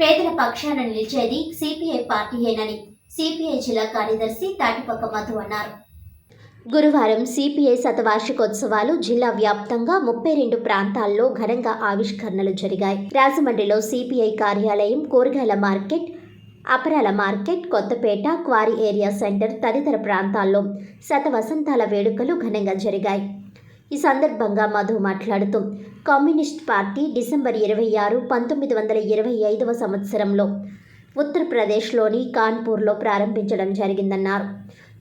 పేదల పక్షాన నిలిచేది CPI పార్టీయేనని CPI జిల్లా కార్యదర్శి తాటిపక్క మధు అన్నారు. గురువారం సిపిఐ శతవార్షికోత్సవాలు జిల్లా వ్యాప్తంగా ముప్పై రెండు ప్రాంతాల్లో ఘనంగా ఆవిష్కరణలు జరిగాయి. రాజమండ్రిలో సిపిఐ కార్యాలయం కూరగాయల market అపరాల market Kothapeta quarry area centre తదితర ప్రాంతాల్లో శత వసంతాల వేడుకలు ఘనంగా జరిగాయి. ఈ సందర్భంగా మధు మాట్లాడుతూ కమ్యూనిస్ట్ పార్టీ డిసెంబర్ ఇరవై ఆరు పంతొమ్మిది వందల ఇరవై ఐదవ సంవత్సరంలో ఉత్తరప్రదేశ్లోని కాన్పూర్లో ప్రారంభించడం జరిగిందన్నారు.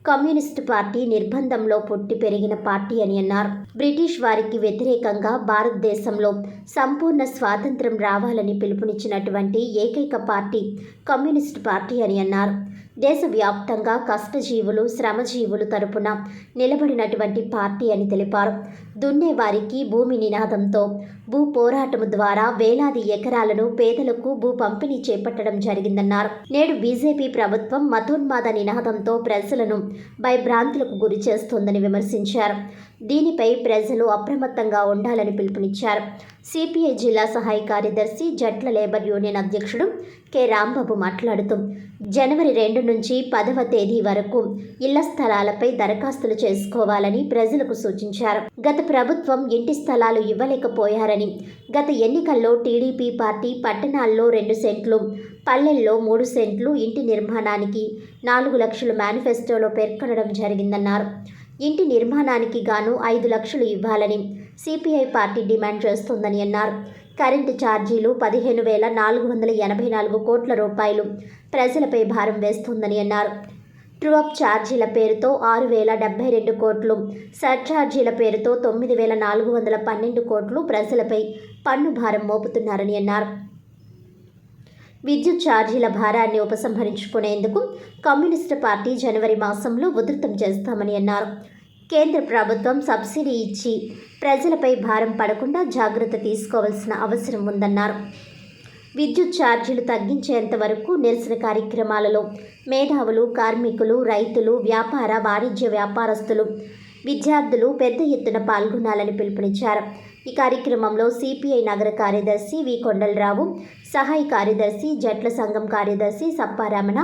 కమ్యూనిస్ట్ పార్టీ నిర్బంధంలో పుట్టి పెరిగిన పార్టీ అని అన్నారు. బ్రిటిష్ వారికి వ్యతిరేకంగా భారతదేశంలో సంపూర్ణ స్వాతంత్రం రావాలని పిలుపునిచ్చినటువంటి ఏకైక పార్టీ కమ్యూనిస్ట్ పార్టీ అని అన్నారు. దేశవ్యాప్తంగా కష్టజీవులు శ్రమజీవులు తరపున నిలబడినటువంటి పార్టీ అని తెలిపారు. దున్నేవారికి భూమి నినాదంతో భూ పోరాటం ద్వారా వేలాది ఎకరాలను పేదలకు భూ పంపిణీ చేపట్టడం జరిగిందన్నారు. నేడు బీజేపీ ప్రభుత్వం మతోన్మాద నినాదంతో ప్రజలను భయభ్రాంతులకు గురి చేస్తోందని విమర్శించారు. దీనిపై ప్రజలు అప్రమత్తంగా ఉండాలని పిలుపునిచ్చారు. సిపిఐ జిల్లా సహాయ కార్యదర్శి జట్ల లేబర్ యూనియన్ అధ్యక్షుడు కె. రాంబాబు మాట్లాడుతూ జనవరి రెండు నుంచి పదవ తేదీ వరకు ఇళ్ళ స్థలాలపై దరఖాస్తులు చేసుకోవాలని ప్రజలకు సూచించారు. గత ప్రభుత్వం ఇంటి స్థలాలు ఇవ్వలేకపోయారని గత ఎన్నికల్లో టీడీపీ పార్టీ పట్టణాల్లో రెండు సెంట్లు పల్లెల్లో మూడు సెంట్లు ఇంటి నిర్మాణానికి నాలుగు లక్షలు మేనిఫెస్టోలో పేర్కొనడం జరిగిందన్నారు. ఇంటి నిర్మాణానికి గాను ఐదు లక్షలు ఇవ్వాలని సిపిఐ పార్టీ డిమాండ్ చేస్తోందని అన్నారు. కరెంటు ఛార్జీలు పదిహేను వేల నాలుగు వందల ఎనభై నాలుగు కోట్ల రూపాయలు. ప్రజలపై భారం వేస్తుందని అన్నారు. ట్రూఅప్ ఛార్జీల పేరుతో ఆరు వేల డెబ్బై రెండు కోట్లు. సర్ఛార్జీల పేరుతో తొమ్మిది వేల నాలుగు వందల పన్నెండు కోట్లు ప్రజలపై పన్ను భారం మోపుతున్నారని అన్నారు. విద్యుత్ ఛార్జీల భారాన్ని ఉపసంహరించుకునేందుకు కమ్యూనిస్టు పార్టీ జనవరి మాసంలో ఉధృతం చేస్తామని అన్నారు. కేంద్ర ప్రభుత్వం సబ్సిడీ ఇచ్చి ప్రజలపై భారం పడకుండా జాగ్రత్త తీసుకోవాల్సిన అవసరం ఉందన్నారు. విద్యుత్ ఛార్జీలు తగ్గించేంత వరకు నిరసన కార్యక్రమాలలో మేధావులు కార్మికులు రైతులు వ్యాపార వాణిజ్య వ్యాపారస్తులు విద్యార్థులు పెద్ద ఎత్తున పాల్గొనాలని పిలుపునిచ్చారు. ఈ కార్యక్రమంలో సిపిఐ నగర కార్యదర్శి వి. కొండలరావు సహాయ కార్యదర్శి జట్ల సంఘం కార్యదర్శి సప్పారమణ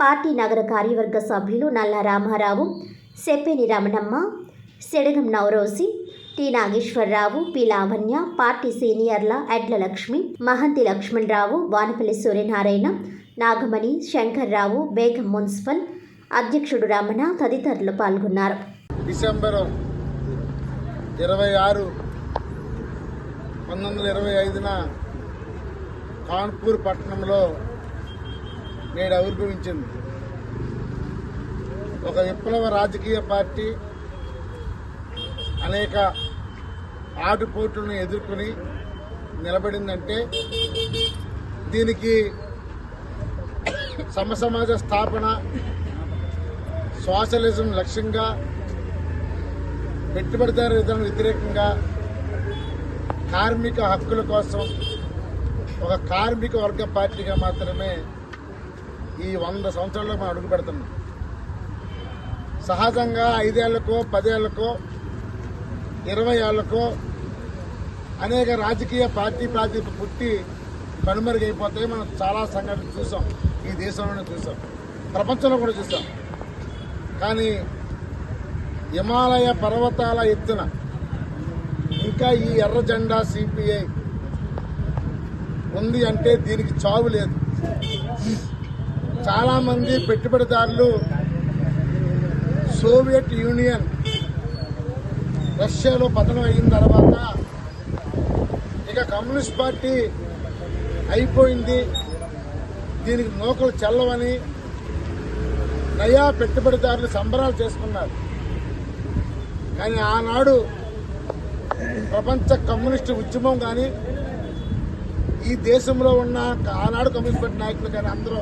పార్టీ నగర కార్యవర్గ సభ్యులు Nalla Ramarao Seppeni Ramanamma Sedagam Navarosi T Nageswararao P Lavanya party సీనియర్ల Edla Lakshmi Mahanti Lakshmanarao Vanapalli Suryanarayana Nagamani Shankarrao Begum municipal అధ్యక్షుడు రమణ తదితరులు పాల్గొన్నారు. డిసెంబర్ ఇరవై ఆరు పంతొమ్మిది వందల ఇరవై ఐదున కాన్పూర్ పట్టణంలో నేడు ఆవిర్భవించింది ఒక విప్లవ రాజకీయ పార్టీ అనేక ఆటుపోట్లను ఎదుర్కొని నిలబడిందంటే దీనికి సమసమాజ స్థాపన సోషలిజం లక్ష్యంగా పెట్టుబడిదారు విధానం వ్యతిరేకంగా కార్మిక హక్కుల కోసం ఒక కార్మిక వర్గ పార్టీగా మాత్రమే ఈ వంద సంవత్సరాల్లో మనం అడుగు పెడుతున్నాం సహజంగా ఐదేళ్ళకో పదేళ్ళకో ఇరవై ఏళ్ళకో అనేక రాజకీయ పార్టీ ప్రాతిప పుట్టి కనుమరుగైపోతాయి. మనం చాలా సంఘటనలు చూసాం. ఈ దేశంలోనే చూసాం. ప్రపంచంలో కూడా చూసాం. కానీ హిమాలయ పర్వతాల ఎత్తున ఇంకా ఈ ఎర్ర జెండా సిపిఐ ఉంది అంటే దీనికి చావు లేదు. చాలామంది పెట్టుబడిదారులు సోవియట్ యూనియన్ రష్యాలో పతనం అయిన తర్వాత ఇక కమ్యూనిస్ట్ పార్టీ అయిపోయింది. దీనికి నూకలు చల్లవని నయా పెట్టుబడిదారులు సంబరాలు చేసుకున్నారు. కానీ ఆనాడు ప్రపంచ కమ్యూనిస్టు ఉద్యమం కానీ ఈ దేశంలో ఉన్న ఆనాడు కమ్యూనిస్ట్ పార్టీ నాయకులు కానీ అందరూ